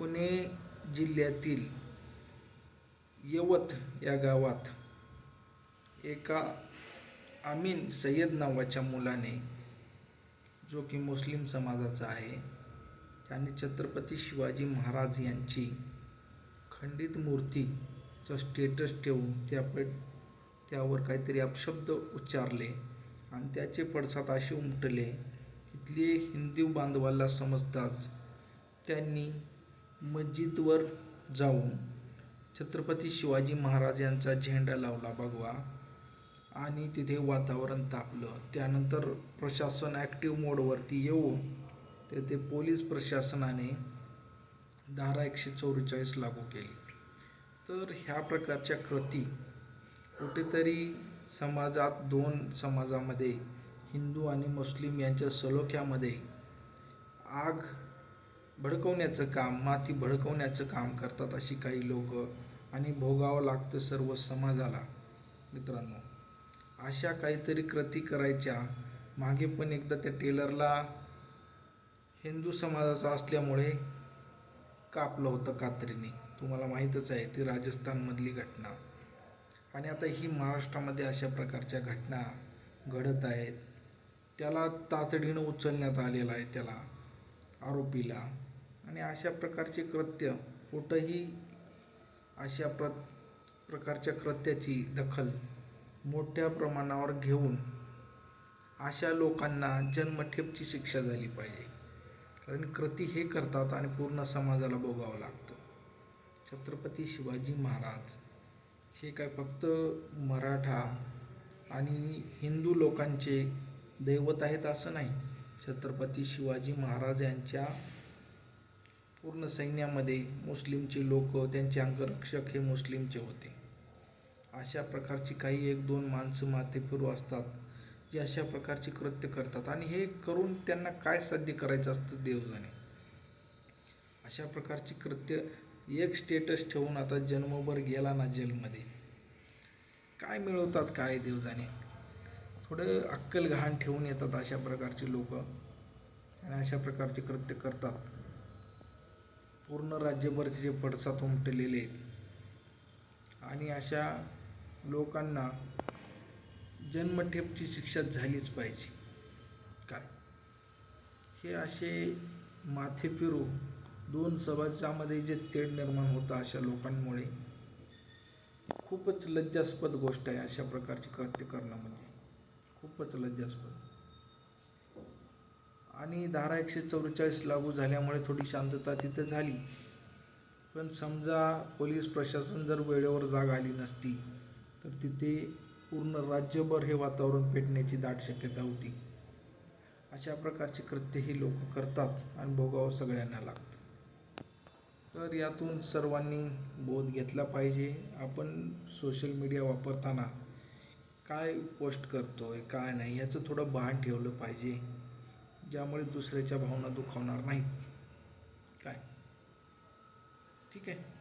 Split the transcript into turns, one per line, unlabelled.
पुणे जिल्ह्यातील यवत या गावात एका अमीन सय्यद नावाच्या मुलाने जो की मुस्लिम समाजाचा आहे त्याने छत्रपती शिवाजी महाराज यांची खंडित मूर्तीचं स्टेटस ठेवून त्यापे त्यावर काहीतरी अपशब्द उच्चारले आणि त्याचे पडसाद असे उमटले. इथले हिंदू बांधवाला समजताच त्यांनी मस्जिदवर जाऊन छत्रपती शिवाजी महाराज यांचा झेंडा लावला बघवा. आणि तिथे वातावरण तापलं. त्यानंतर प्रशासन ॲक्टिव्ह मोडवरती येऊन तेथे पोलीस प्रशासनाने धारा एकशे चौवेचाळीस लागू केली. तर ह्या प्रकारच्या कृती कुठेतरी समाजात दोन समाजामध्ये हिंदू आणि मुस्लिम यांच्या सलोख्यामध्ये आग भडकवण्याचं काम माती भडकवण्याचं काम करतात अशी काही लोक आणि भोगावं लागतं सर्व समाजाला. मित्रांनो अशा काहीतरी कृती करायच्या. मागे पण एकदा त्या टेलरला हिंदू समाजाचा असल्यामुळे कापलं होतं कात्रीने. तुम्हाला माहीतच आहे ती राजस्थानमधली घटना. आणि आता ही महाराष्ट्रामध्ये अशा प्रकारच्या घटना घडत आहेत. त्याला तातडीनं उचलण्यात आलेलं आहे त्याला आरोपीला. आणि अशा प्रकारचे कृत्य कुठंही अशा प्र प्रकारच्या कृत्याची दखल मोठ्या प्रमाणावर घेऊन अशा लोकांना जन्मठेपची शिक्षा झाली पाहिजे. कारण कृती हे करतात आणि पूर्ण समाजाला भोगावं लागतं. छत्रपती शिवाजी महाराज हे काय फक्त मराठा आणि हिंदू लोकांचे दैवत आहेत असं नाही. छत्रपती शिवाजी महाराज यांच्या पूर्ण सैन्यामध्ये मुस्लिमचे लोक त्यांचे अंगरक्षक हे मुस्लिमचे होते. अशा प्रकारची काही एक दोन माणसं माथेफिरू असतात जे अशा प्रकारची कृत्य करतात. आणि हे करून त्यांना काय साध्य करायचं असतं देव जाणे अशा प्रकारची कृत्य एक स्टेटस ठेवून आता जन्मभर गेला ना जेलमध्ये. काय मिळवतात काय देव जाणे थोडं अक्कल गहाण ठेवून येतात अशा प्रकारचे लोक. आणि अशा प्रकारचे कृत्य करतात. पूर्ण राज्यभर तिचे पडसाद उमटलेले आहेत. आणि अशा लोकांना जन्मठेपची शिक्षा झालीच पाहिजे. काय? हे असे माथे फिरू दोन समाजामध्ये जे तेढ निर्माण होतं अशा लोकांमुळे खूपच लज्जास्पद गोष्ट आहे अशा प्रकारची कृत्य करणं म्हणजे. खूपच लज्जास्पद. आणि धारा एकशे चौवेचाळीस लागू झाल्यामुळे थोडी शांतता तिथे झाली. पण समजा पोलीस प्रशासन जर वेळेवर जाग आली नसती तर तिथे पूर्ण राज्यभर हे वातावरण पेटण्याची दाट शक्यता होती. अशा प्रकारची कृत्य ही लोक करतात आणि भोगावं सगळ्यांना लागतं. तर यातून सर्वांनी बोध घेतला पाहिजे. आपण सोशल मीडिया वापरताना काय पोस्ट करतो आहे काय नाही याचं थोडं भान ठेवलं पाहिजे. ज्यामुळे दुसऱ्याच्या भावना दुखावणार नाहीत. काय? ठीक आहे?